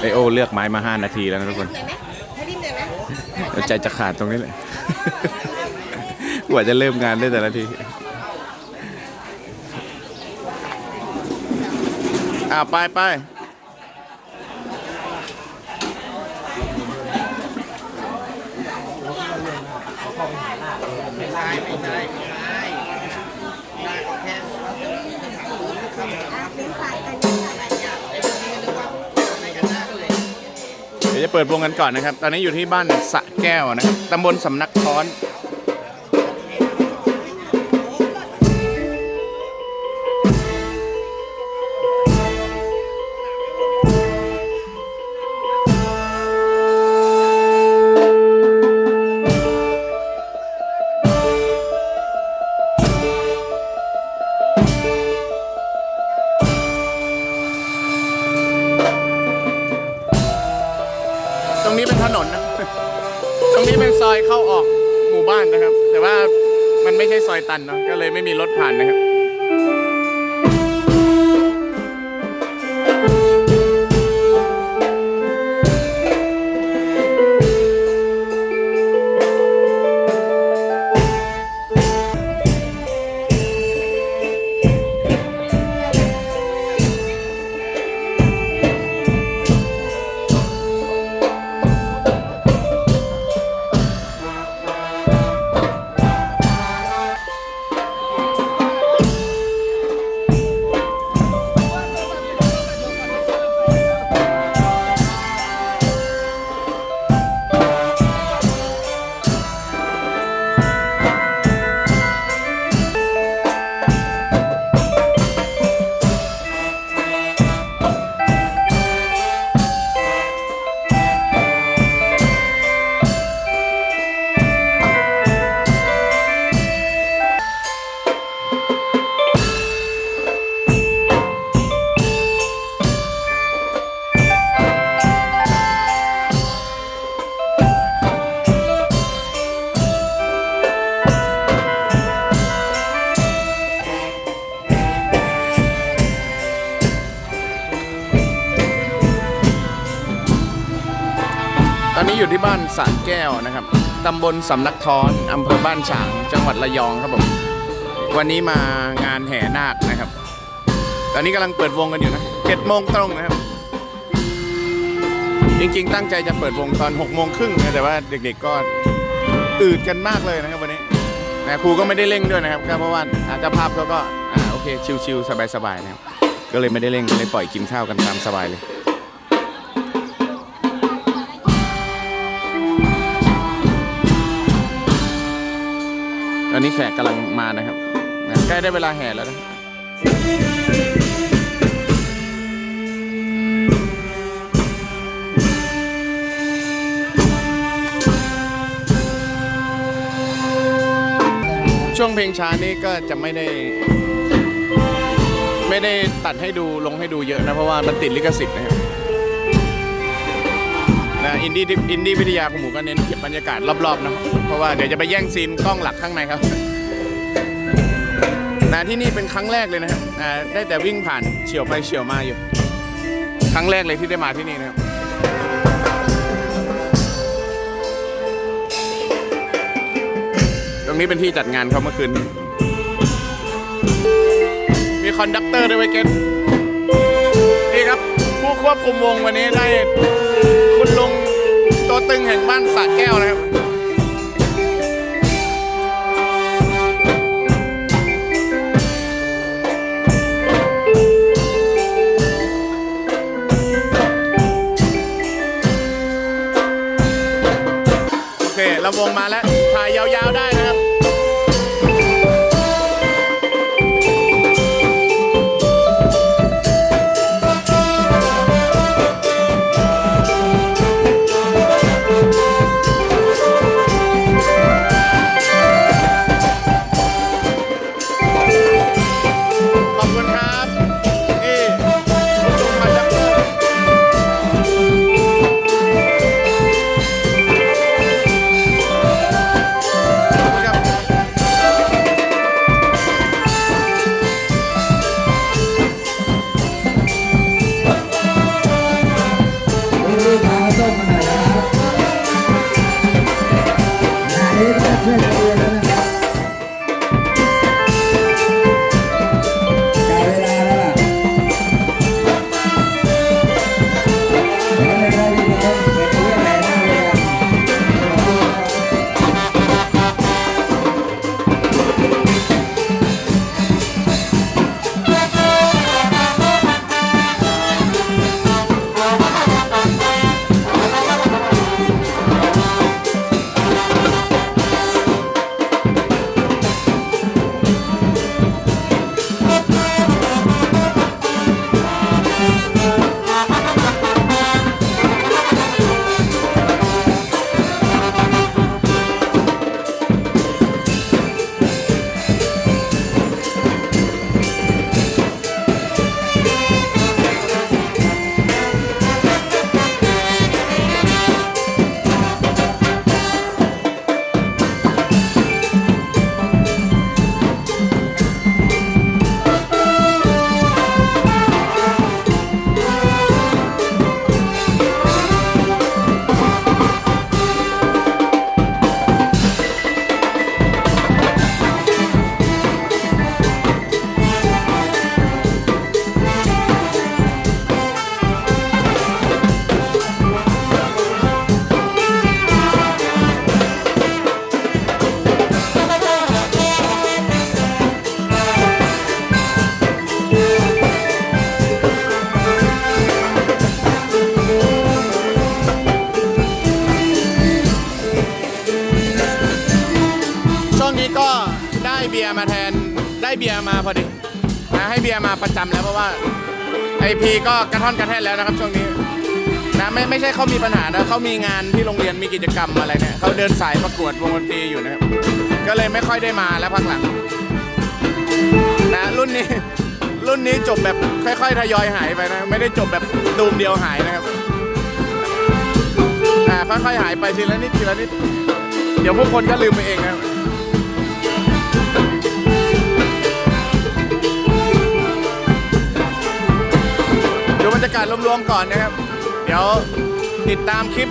ไอโอเลือกไม้มาห้านาทีแล้วนะทุกคนเลยไหมให้ดิ้นเลยไหมแล้วใจจะขาดตรงนี้เลยกว่าจะเริ่มงานได้แต่ละทีอ่าไปไป เดี๋ยวจะเปิดวงกันก่อนนะครับ ตอนนี้อยู่ที่บ้านสะแก้วนะครับตำบลสำนักท้อน นี้เป็นถนนนะ ตรงนี้เป็นซอยเข้าออกหมู่บ้านนะครับ แต่ว่ามันไม่ใช่ซอยตันเนาะ ก็เลยไม่มีรถผ่านนะครับ อยู่ที่บ้านสระแก้วนะครับตำบลสำนักท้อนอำเภอบ้านฉางจังหวัดระยองครับผมวันนี้มางานแห่นาคนะครับ ตอนนี้กำลังเปิดวงกันอยู่นะเจ็ดโมงตรงนะครับ จริงๆ ตั้งใจจะเปิดวงตอน6กโมงครึ่งนะแต่ว่าเด็กๆก็อืดกันมากเลยนะครับวันนี้แต่ครูก็ไม่ได้เร่งด้วยนะครับเพราะว่าอาเจ้าภาพเขาก็อ่าโอเคชิวๆสบายๆนะครับก็เลยไม่ได้เร่งเลยปล่อยกินข้าวกันตามสบายเลย อนนี้แขกกำลังมานะครับ ใกล้ได้เวลาแห่แล้วนะช่วงเพลงช้านี้ก็จะไม่ได้ ไม่ได้ตัดให้ดูลงให้ดูเยอะนะ เพราะว่ามันติดลิขสิทธิ์นะครับ อินดี้อินดี้วิทยาของหมูก็เน้นเก็บบรรยากาศรอบๆนะเพราะว่าเดี๋ยวจะไปแย่งซีนกล้องหลักข้างในครับนะที่นี่เป็นครั้งแรกเลยนะครับได้แต่วิ่งผ่านเฉียวไปเฉียวมาอยู่ ครั้งแรกเลยที่ได้มาที่นี่นะครับตรงนี้เป็นที่จัดงานเขาเมื่อคืน มีคอนดักเตอร์ด้วยไว้ยเกตนี่ครับ ผู้ควบคุมวงวันนี้ได้ ตัวตึงแห่งบ้านสระแก้วนะครับโอเคลำวงมาแล้วถ่ายยาวๆได้ เบียมาแทนได้เบียร์มาพอดีนะให้เบียร์มาประจำแล้วเพราะว่าไอพีก็กระท่อนกระแท่นแล้วนะครับช่วงนี้นะไม่ไม่ใช่เขามีปัญหานะเขามีงานที่โรงเรียนมีกิจกรรมอะไรเนี่ยเขาเดินสายประกวดวงดนตรีอยู่นะครับก็เลยไม่ค่อยได้มาแล้วพักหลังนะรุ่นนี้รุ่นนี้จบแบบค่อย ๆ ทยอยหายไปนะไม่ได้จบแบบตูมเดียวหายนะครับอ่าค่อยๆหายไปทีละนิดทีละนิดเดี๋ยวพวกคนก็ลืมไปเองนะครับากาศรวมๆก่อนนะครับ เดี๋ยวติดตามคลิป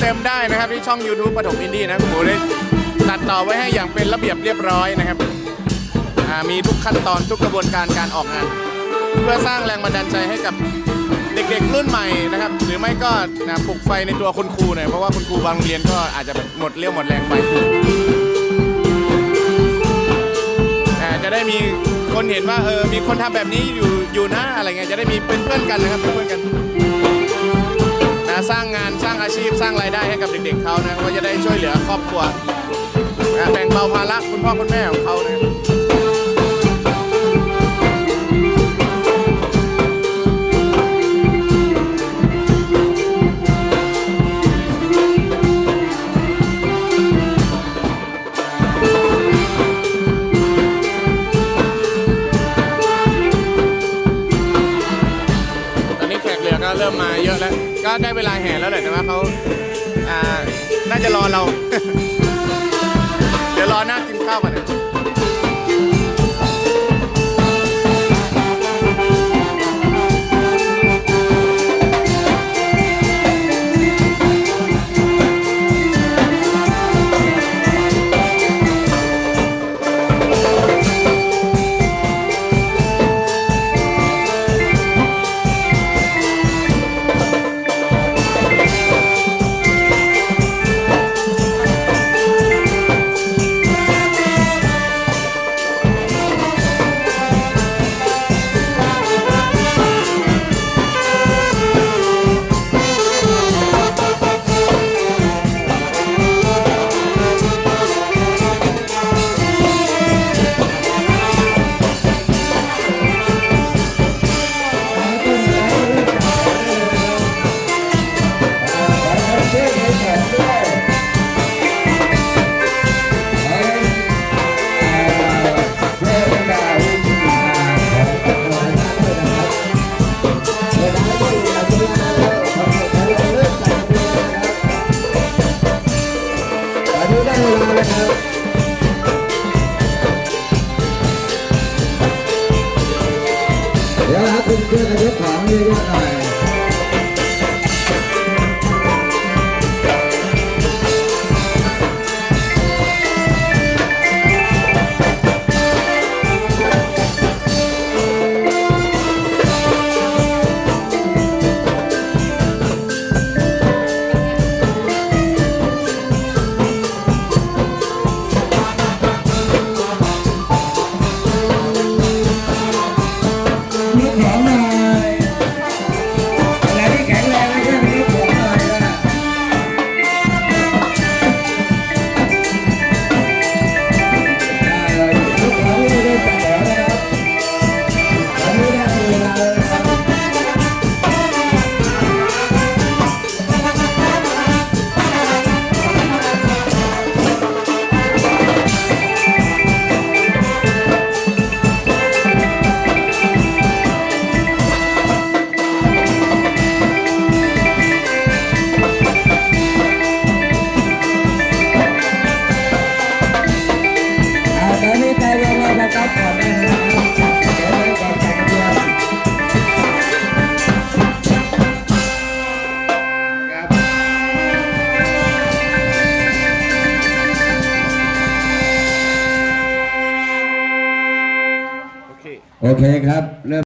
เต็มๆได้นะครับ ที่ช่อง YouTube ปฐมอินดี้นะครับผมได้ตัดต่อไว้ให้อย่างเป็นระเบียบเรียบร้อยนะครับมีทุกขั้นตอนทุกกระบวนการการออกงาน เพื่อสร้างแรงบันดาลใจให้กับเด็กๆรุ่นใหม่นะครับ หรือไม่ก็นะปลุกไฟในตัวคุณครูหน่อยเพราะว่าคุณครูบางโรงเรียนก็อาจจะหมดเรี่ยวหมดแรงไปอาจะได้มี คนเห็นว่าเออมีคนทำแบบนี้อยู่อยู่นะอะไรเงี้ยจะได้มีเป็นเพื่อนกันนะครับเป็นเพื่อนกันนะสร้างงานสร้างอาชีพสร้างรายได้ให้กับเด็กๆเขานะก็จะได้ช่วยเหลือครอบครัวนะแบ่งเบาภาระคุณพ่อคุณแม่ของเขานะครับ รอเรา โอเคโอเคครับเริ่ม